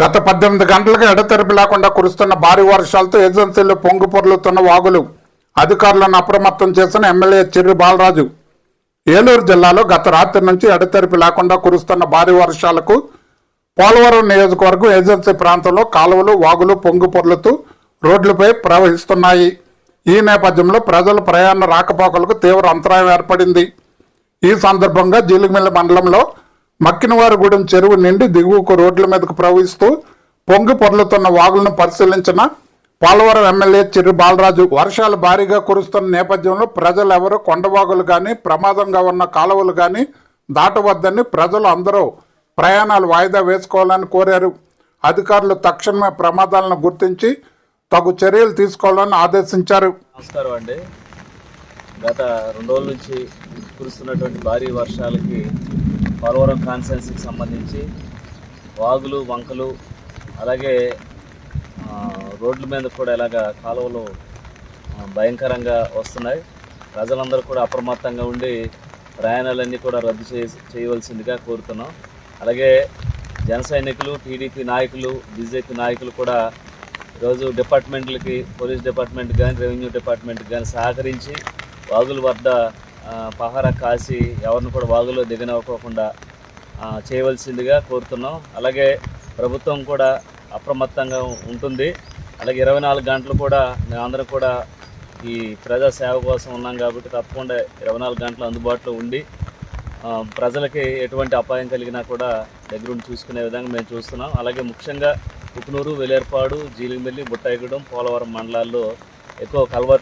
గత పద్దెనిమిది గంటలుగా ఎడతెరిపి లేకుండా కురుస్తున్న భారీ వర్షాలతో ఏజెన్సీలు పొంగు పొర్లుతున్న వాగులు. అధికారులను అప్రమత్తం చేసిన ఎమ్మెల్యే చిర్రి బాలరాజు. ఏలూరు జిల్లాలో గత రాత్రి నుంచి ఎడతెరిపి లేకుండా కురుస్తున్న భారీ వర్షాలకు పోలవరం నియోజకవర్గం ఏజెన్సీ ప్రాంతంలో కాలువలు వాగులు పొంగు పొర్లుతూ రోడ్లపై ప్రవహిస్తున్నాయి. ఈ నేపథ్యంలో ప్రజల ప్రయాణ రాకపోకలకు తీవ్ర అంతరాయం ఏర్పడింది. ఈ సందర్భంగా జీలిమిల్లి మండలంలో మక్కినవారిగూడెం చెరువు నిండి దిగువకు రోడ్ల మీదకు ప్రవహిస్తూ పొంగి పొర్లుతున్న వాగులను పరిశీలించిన పోలవరం ఎమ్మెల్యే చిరు బాలరాజు వర్షాలు భారీగా కురుస్తున్న నేపథ్యంలో ప్రజలు ఎవరు కొండవాగులు కానీ ప్రమాదంగా ఉన్న కాలువలు కానీ దాటవద్దని ప్రజలు అందరూ ప్రయాణాలు వాయిదా వేసుకోవాలని కోరారు. అధికారులు తక్షణమే ప్రమాదాలను గుర్తించి తగు చర్యలు తీసుకోవాలని ఆదేశించారు. నమస్కారం అండి. గత రెండు రోజుల నుంచి కురుస్తున్నటువంటి భారీ వర్షాలకి పోలవరం కాన్స్టెన్సీకి సంబంధించి వాగులు వంకలు అలాగే రోడ్ల మీద కూడా ఇలాగ కాలువలు భయంకరంగా వస్తున్నాయి. ప్రజలందరూ కూడా అప్రమత్తంగా ఉండి ప్రయాణాలన్నీ కూడా రద్దు చేయ చేయవలసిందిగా కోరుతున్నాం. అలాగే జన సైనికులు టీడీపీ నాయకులు బీజేపీ నాయకులు కూడా ఈరోజు డిపార్ట్మెంట్లకి పోలీస్ డిపార్ట్మెంట్ కానీ రెవెన్యూ డిపార్ట్మెంట్ కానీ సహకరించి వాగుల వద్ద పహారా కాసి ఎవరిని కూడా వాగులో దిగనివ్వకోకుండా చేయవలసిందిగా కోరుతున్నాం. అలాగే ప్రభుత్వం కూడా అప్రమత్తంగా ఉంటుంది. అలాగే ఇరవై నాలుగు గంటలు కూడా మేమందరం కూడా ఈ ప్రజా సేవ కోసం ఉన్నాం కాబట్టి తప్పకుండా ఇరవై నాలుగు గంటలు అందుబాటులో ఉండి ప్రజలకి ఎటువంటి అపాయం కలిగినా కూడా దగ్గరుండి చూసుకునే విధంగా మేము చూస్తున్నాం. అలాగే ముఖ్యంగా కుకునూరు వెలేర్పాడు జీలిమిల్లి బుట్టాయిగూడెం పోలవరం మండలాల్లో ఎక్కువ కల్వర్